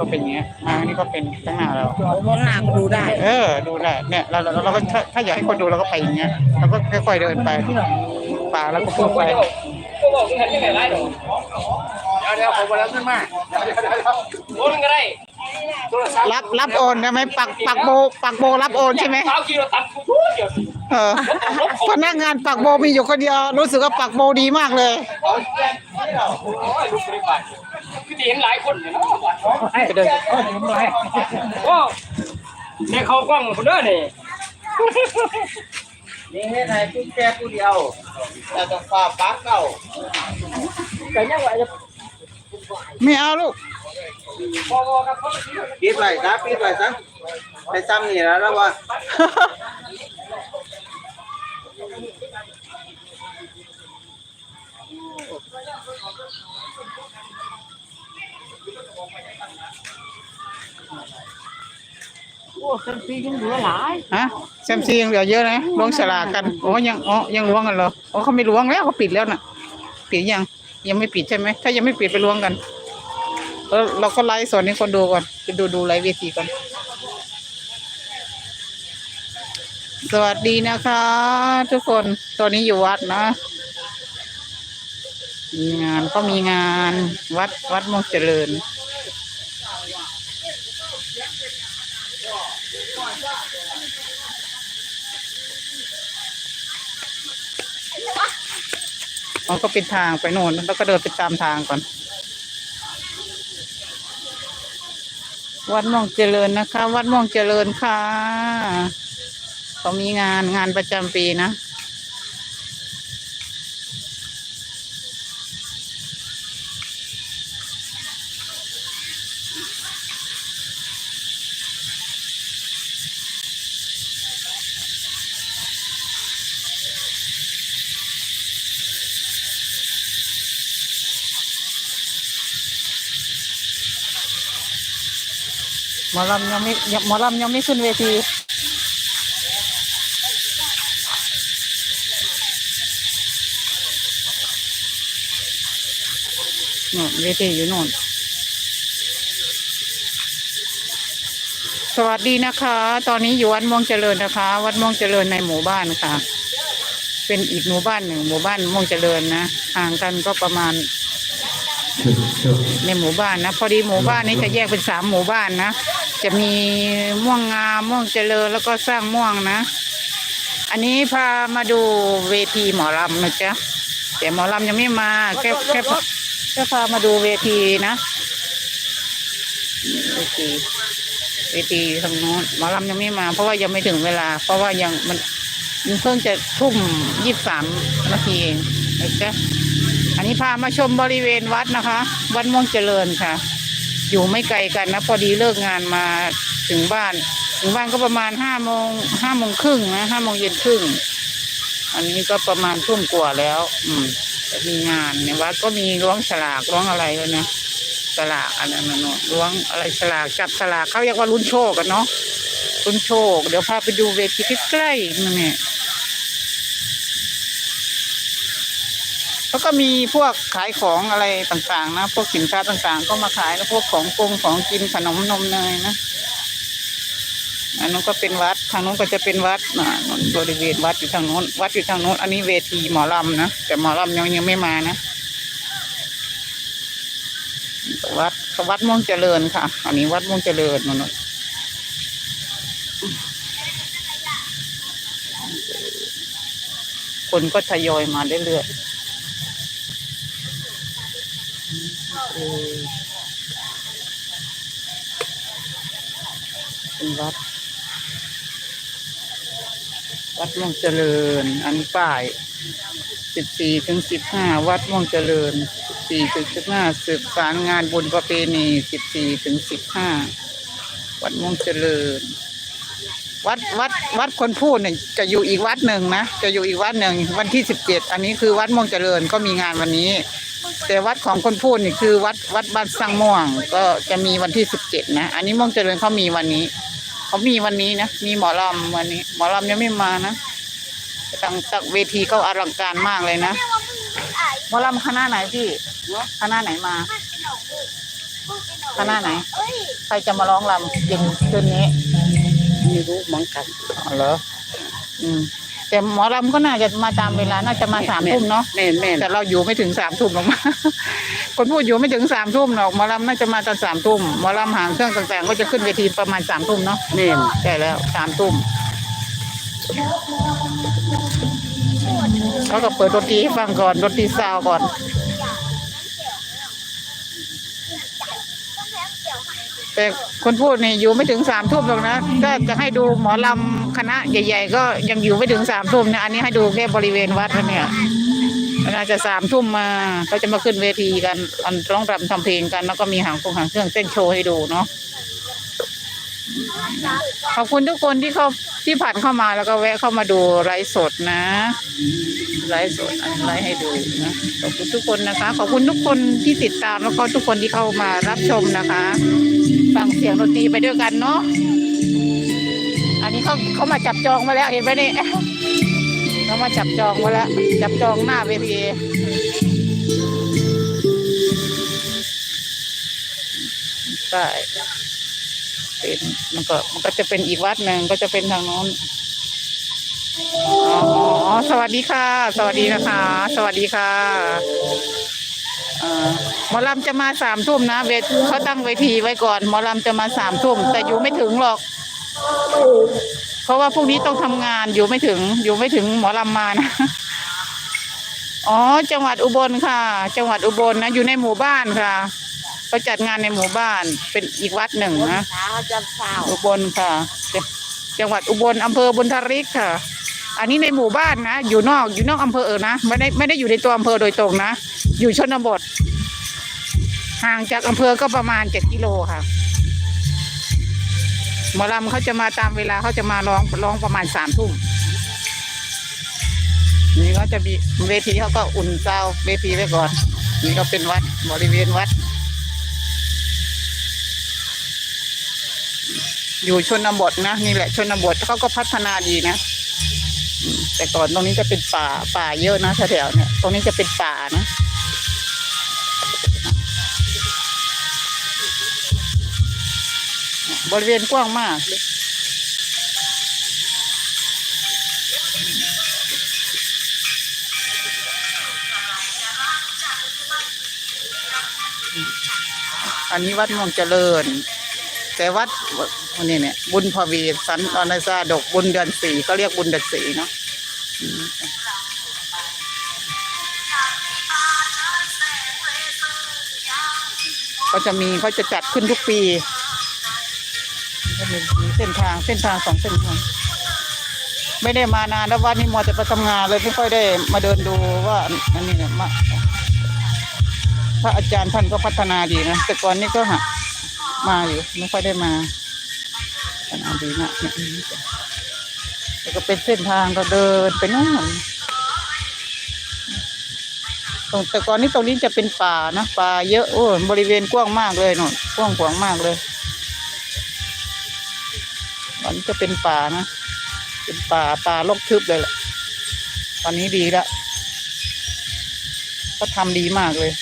ก็เป็นอย่างเงี้ยมาอันนี้ก็เป็นข้างหน้าเรามองหน้าก็ดูได้ เออ ดูได้เนี่ยเราเราเราก็ถ้าถ้าอยากให้คนดูเราก็ไปอย่างเงี้ยเราก็ค่อยๆเดินไปป่าแล้วก็พุ่งไปก็บอกที่เห็นยังไงไรหรอเดี๋ยวเดี๋ยวผมมาแล้วขึ้นมาโอนก็ได้โทรศัพท์ รับรับโอนใช่ไหมปักปักโบปักโบรับโอนใช่ไหม เท้าขี่รถตัดกูทุกเดียวเออ พนักงานปักโบมีอยู่คนเดียว รู้สึกว่าปักโบดีมากเลย โอ้ยลูกบริบาลคือที่เห็นหลายคนเนี่ยเนาะไปเดินโอ้เนี่ยเขากล้องคนเด้อนี่นี่ให้นายกุญแจผู้เดียวแต่ต้องฝากปักเอาแต่ยังไงจะไม่เอาลูกพอครับเขา ปิดไว้ซะปิดไว้ซะไปซ้ำนี่แล้วแล้วว่าโอ้เซนซียังเหลือหลายฮะแซมซียังเหลือเยอะนะล้วงฉลากกันโอ้ยังอ๋อยังล้วงกันเหรอโอ้เขาไม่ล้วงแล้วเขาปิดแล้วน่ะ ปิดยัง ยังไม่ปิดใช่ไหมถ้ายังไม่ปิดไปล้วงกัน เออเราก็ไลฟ์สดให้คนดูก่อนไปดูดูไลฟ์เวทีก่อน สวัสดีนะคะ ทุกคนตอนนี้อยู่วัดนะ มีงานก็มีงานวัดวัดมงเจริญมันก็เป็นทางไปโน่นแล้วก็เดินไปตามทางก่อน วัดม่องเจริญนะคะ วัดม่องเจริญค่ะ เขามีงานงานประจำปีนะ หมอลำยังไม่ยังหมอลำยังไม่ขึ้นเวทีโน่นเวทีอยู่โน่นสวัสดีนะคะ ตอนนี้อยู่วัดม่วงเจริญนะคะ วัดม่วงเจริญในหมู่บ้านค่ะ เป็นอีกหมู่บ้านหนึ่งหมู่บ้านม่วงเจริญนะห่างกันก็ประมาณ ในหมู่บ้านนะ พอดีหมู่บ้านนี้จะแยกเป็นสามหมู่บ้านนะ จะมีม่วงงามม่วงเจริญแล้วก็สร้างม่วงนะ อันนี้พามาดูเวทีหมอลำนะจ๊ะแต่หมอลำยังไม่มาแค่แค่พาแค่พามาดูเวทีนะเวทีเวทีทางโน้นหมอลำยังไม่มา เพราะว่ายังไม่ถึงเวลา เพราะว่ายังมันมันเพิ่งจะทุ่มยี่สิบสามนาทีเองนะจ๊ะอันนี้พามาชมบริเวณวัดนะคะ วัดม่วงเจริญค่ะ อยู่ไม่ไกลกันนะ พอดีเลิกงานมาถึงบ้าน ถึงบ้านก็ประมาณห้าโมงห้าโมงครึ่งนะห้าโมงเย็นครึ่ง อันนี้ก็ประมาณทุ่มกว่าแล้ว อืมแต่มีงานในวัดก็มีล้วงฉลากล้วงอะไรแล้วนะฉลากอันนั้นนะล้วงอะไรฉลากจับฉลากเขาเรียกว่าลุ้นโชคกันเนาะลุ้นโชค เดี๋ยวพาไปดูเวทีใกล้ๆนั่นเนี่ย แล้วก็มีพวกขายของอะไรต่างๆ นะ พวกสินค้าต่างๆ ก็มาขายนะพวกของกงของกินขนมนมเนยนะอันนู้นก็เป็นวัด ทางนู้นก็จะเป็นวัดนั่นบริเวณวัดอยู่ทางนู้น วัดอยู่ทางนู้น อันนี้เวทีหมอลำนะ แต่หมอลำยังยังไม่มานะ วัดวัดม่วงเจริญค่ะ อันนี้วัดม่วงเจริญนู่นน่ะคนก็ทยอยมาเรื่อยๆ เออเป็นวัด วัดม่วงเจริญ อันป้ายสิบสี่ถึงสิบห้าวัดม่วงเจริญสิบสี่ถึงสิบห้าสืบสารงานบุญประเพณีสิบสี่ถึงสิบห้าวัดม่วงเจริญ วัดวัดวัดคนพูดเนี่ยจะอยู่อีกวัดหนึ่งนะ จะอยู่อีกวัดหนึ่งวันที่สิบเจ็ดอันนี้คือวัดม่วงเจริญก็มีงานวันนี้ แต่วัดของคนพูดนี่คือวัดวัดบ้านสร้างม่วง ก็จะมีวันที่สิบเจ็ดนะ อันนี้ม่วงเจริญเขามีวันนี้เขามีวันนี้นะมีหมอลำวันนี้ หมอลำยังไม่มานะตั้งตักเวทีเขาอลังการมากเลยนะหมอลำคณะไหนพี่คณะไหนมาคณะไหน ใครจะมาร้องรำเย็นคืนนี้ไม่รู้เหมือนกันอ๋อเหรออืม แต่หมอรำก็น่าจะมาตามเวลาน่าจะมาสามทุ่มเนาะแม่นแม่นแต่เราอยู่ไม่ถึงสามทุ่มหรอกมาคนพูดอยู่ไม่ถึงสามทุ่มหรอกหมอลำน่าจะมาตอนสามทุ่มหมอลำหางเครื่องต่างๆ ก็จะขึ้นเวทีประมาณสามทุ่มเนาะแม่นใช่แล้วสามทุ่มเขาก็เปิดดนตรีให้ฟังก่อนดนตรีซาวก่อนแต่คนพูดนี่อยู่ไม่ถึงสามทุ่มหรอกนะถ้าจะให้ดูหมอลำ คณะใหญ่ ๆ ก็ยังอยู่ไม่ถึงสามทุ่มนะอันนี้ให้ดูแค่บริเวณวัดนะเนี่ยน่าจะสามทุ่มมาเขาจะมาขึ้นเวทีกันอันร้องรำทำเพลงกัน แล้วก็มีหางคงหางเครื่องเต้นโชว์ให้ดูเนาะขอบคุณทุกคนที่เขาที่ผ่านเข้ามาแล้วก็แวะเข้ามาดูไลฟ์สดนะไลฟ์สดอันไลฟ์ให้ดูนะขอบคุณทุกคนนะคะ ขอบคุณทุกคนที่ติดตามแล้วก็ทุกคนที่เข้ามารับชมนะคะ ฟังเสียงดนตรีไปด้วยกันเนาะ เขาเขามาจับจองมาแล้วเห็นไหมนี่เขามาจับจองมาแล้ว จับจองหน้าเวทีใช่เป็นมันก็มันก็จะเป็นอีกวัดหนึ่งก็จะเป็นทางโน้นอ๋อ สวัสดีค่ะ สวัสดีนะคะ สวัสดีค่ะหมอลำจะมาสามทุ่มนะเวทเขาตั้งเวทีไว้ก่อนหมอลำจะมาสามทุ่มแต่อยู่ไม่ถึงหรอก เพราะว่าพรุ่งนี้ต้องทำงานอยู่ไม่ถึง อยู่ไม่ถึงหมอลำมานะ อ๋อ จังหวัดอุบลค่ะ จังหวัดอุบลนะ อยู่ในหมู่บ้านค่ะเขาจัดงานในหมู่บ้านเป็นอีกวัดหนึ่งนะเช้าจะเช้าอุบลค่ะจจังหวัดอุบลอำเภอบุญทริกค่ะ อันนี้ในหมู่บ้านนะ อยู่นอกอยู่นอกอำเภอเออนะไม่ได้ไม่ได้อยู่ในตัวอำเภอโดยตรงนะ อยู่ชนบท ห่างจากอำเภอก็ประมาณเจ็ดกิโลค่ะ หมอลำเขาจะมาตามเวลาเขาจะมาร้องร้องประมาณสามทุ่มนี่ก็จะมีเวทีเขาก็อุ่นเตาเวทีไว้ก่อน นี่ก็เป็นวัดบริเวณวัด อยู่ชนบทนะนี่แหละชนบทเขาก็พัฒนาดีนะแต่ก่อนตรงนี้จะเป็นป่าป่าเยอะนะแถวๆเนี่ยตรงนี้จะเป็นป่านะ บริเวณกว้างมากเลยอันนี้วัดเมองเจริญ แต่วัดวันนี้เนี่ยบุญพวีสันอนาซาดกบุญเดือนสี่ก็เรียกบุญเดือนสี่เนาะก็จะมีเขาจะจัดขึ้นทุกปี เส้นทางเส้นทางสองเส้นทางไม่ได้มานานแล้ววันนี้มัวแต่ไปทำงานเลยไม่ค่อยได้มาเดินดูว่าอันนี้เนี่ยมาพระอาจารย์ท่านก็พัฒนาดีนะแต่ก่อนนี้ก็หมาอยู่ไม่ค่อยได้มาขนาดีนะเนี่ยแล้วก็เป็นเส้นทางก็เดินไปนู่นตรงแต่ก่อนนี้ตรงนี้จะเป็นป่านะป่าเยอะโอ้ยบริเวณกว้างมากเลยนู่นกว้างขวางมากเลย ตอนนี้จะเป็นป่านะ เป็นป่าป่าลกทึบเลยแหละตอนนี้ดีแล้วก็ทำดีมากเลย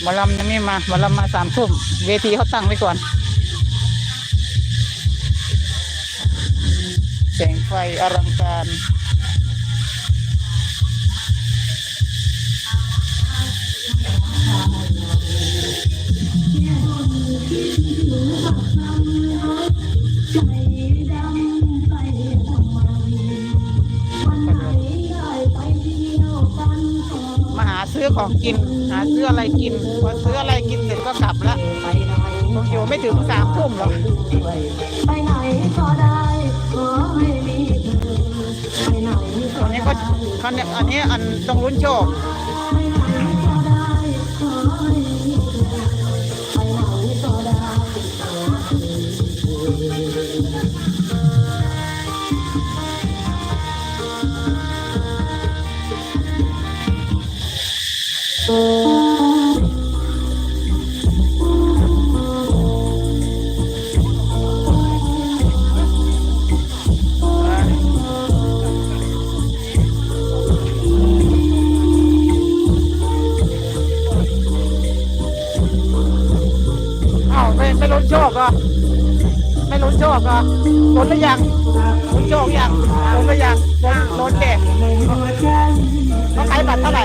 หมอลำยังไม่มาหมอลำมาสามทุ่มเวทีเขาตั้งไว้ก่อนแสงไฟอลังการ อของกิน หาซื้ออะไรกิน พอซื้ออะไรกินเสร็จก็กลับละคงอยู่ไม่ถึงสามทุ่มหรอกไปไหนก็ได้ขอให้มีเธอไปไหนก็อันนี้ก็คันนี้อันนี้อันต้องลุ้นโชค อ้าวไม่ไม่ล้นโชคเหรอะไม่ล้นโชคเหรอะล้นหรือยังล้นโชคยังล้นหรือยังล้นล้นเก็กต้องใช้บัตรเท่าไหร่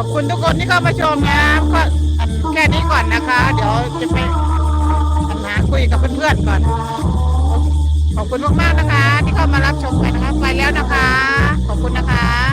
อบคุณทุกคนที่เข้ามาชมนะก็แค่นี้ก่อนนะคะ เดี๋ยวจะไปหาคุยกับเพื่อนๆก่อน ขอบคุณมากๆนะคะ ที่เข้ามารับชมกันนะคะไปแล้วนะคะ ขอบคุณนะคะ